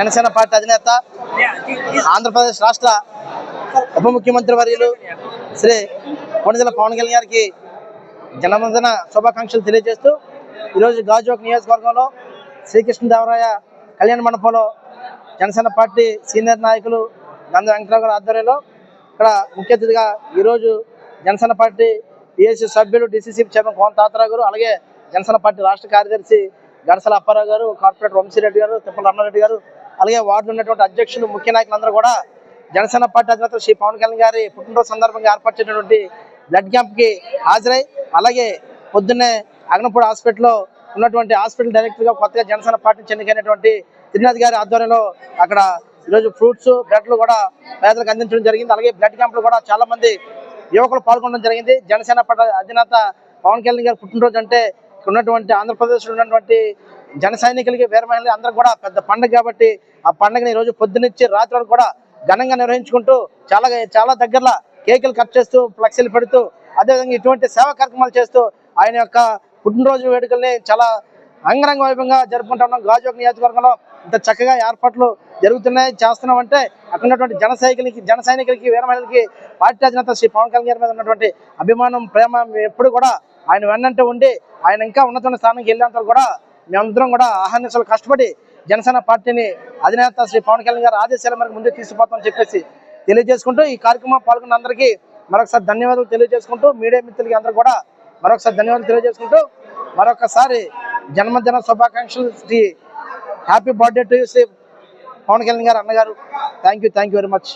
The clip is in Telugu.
జనసేన పార్టీ అధినేత ఆంధ్రప్రదేశ్ రాష్ట్ర ఉప ముఖ్యమంత్రి వర్యులు శ్రీ కొణిదెల పవన్ కళ్యాణ్ గారికి జన్మదిన శుభాకాంక్షలు తెలియజేస్తూ ఈరోజు గాజువాక్ నియోజకవర్గంలో శ్రీకృష్ణదేవరాయ కళ్యాణ మండపంలో జనసేన పార్టీ సీనియర్ నాయకులు నంద వెంకటరావు గారి ఆధ్వర్యంలో ఇక్కడ ముఖ్య అతిథిగా ఈరోజు జనసేన పార్టీ పిఎస్సి సభ్యులు డిసిసి చైర్మన్ కోన తాతారావు గారు అలాగే జనసేన పార్టీ రాష్ట్ర కార్యదర్శి గడసల అప్పారావు గారు కార్పొరేటర్ వంశీరెడ్డి గారు తిప్పల రమణారెడ్డి గారు అలాగే వార్డులో ఉన్నటువంటి అధ్యక్షులు ముఖ్య నాయకులందరూ కూడా జనసేన పార్టీ అధినేత శ్రీ పవన్ కళ్యాణ్ గారి పుట్టినరోజు సందర్భంగా ఏర్పాటు చేసినటువంటి బ్లడ్ క్యాంప్కి హాజరై అలాగే పొద్దున్నే అగ్నపూడి హాస్పిటల్లో ఉన్నటువంటి హాస్పిటల్ డైరెక్టర్గా కొత్తగా జనసేన పార్టీ చెన్నికైనటువంటి త్రినాథ్ గారి ఆధ్వర్యంలో అక్కడ ఈరోజు ఫ్రూట్స్ బ్లడ్లు కూడా పేదలకు అందించడం జరిగింది. అలాగే బ్లడ్ క్యాంపులు కూడా చాలా మంది యువకులు పాల్గొనడం జరిగింది. జనసేన పార్టీ అధినేత పవన్ కళ్యాణ్ గారి పుట్టినరోజు అంటే ఉన్నటువంటి ఆంధ్రప్రదేశ్లో ఉన్నటువంటి జన సైనికులకి వీర మహిళలు అందరూ కూడా పెద్ద పండుగ కాబట్టి ఆ పండుగని ఈ రోజు పొద్దునిచ్చి రాత్రి వరకు కూడా ఘనంగా నిర్వహించుకుంటూ చాలా చాలా దగ్గరలో కేకులు కట్ చేస్తూ ఫ్లెక్సీలు పెడుతూ అదేవిధంగా ఇటువంటి సేవా కార్యక్రమాలు చేస్తూ ఆయన యొక్క పుట్టినరోజు వేడుకల్ని చాలా అంగరంగ వైభవంగా జరుపుకుంటా ఉన్నాం. గాజువాక నియోజకవర్గంలో ఇంత చక్కగా ఏర్పాట్లు జరుగుతున్నాయి చేస్తున్నాం అంటే అక్కడ ఉన్నటువంటి జన సైనికులకి జన సైనికులకి వీర మహిళలకి పార్టీ అధినేత శ్రీ పవన్ కళ్యాణ్ గారి మీద ఉన్నటువంటి అభిమానం ప్రేమ ఎప్పుడు కూడా ఆయన వెన్నంటే ఉండి ఆయన ఇంకా ఉన్నతమైన స్థానానికి వెళ్ళేంత కూడా మేమందరం కూడా ఆహ్వానించాలి కష్టపడి జనసేన పార్టీని అధినేత శ్రీ పవన్ కళ్యాణ్ గారు ఆదేశాల మేరకు ముందుకు తీసుకుపోతామని చెప్పేసి తెలియజేసుకుంటూ ఈ కార్యక్రమం పాల్గొన్న అందరికీ మరొకసారి ధన్యవాదాలు తెలియజేసుకుంటూ మీడియా మిత్రులకి అందరూ కూడా మరొకసారి ధన్యవాదాలు తెలియజేసుకుంటూ మరొకసారి జన్మదిన శుభాకాంక్షలు Shri happy birthday to Shri Pawan Kalyan garu అన్నగారు. Thank you thank you very much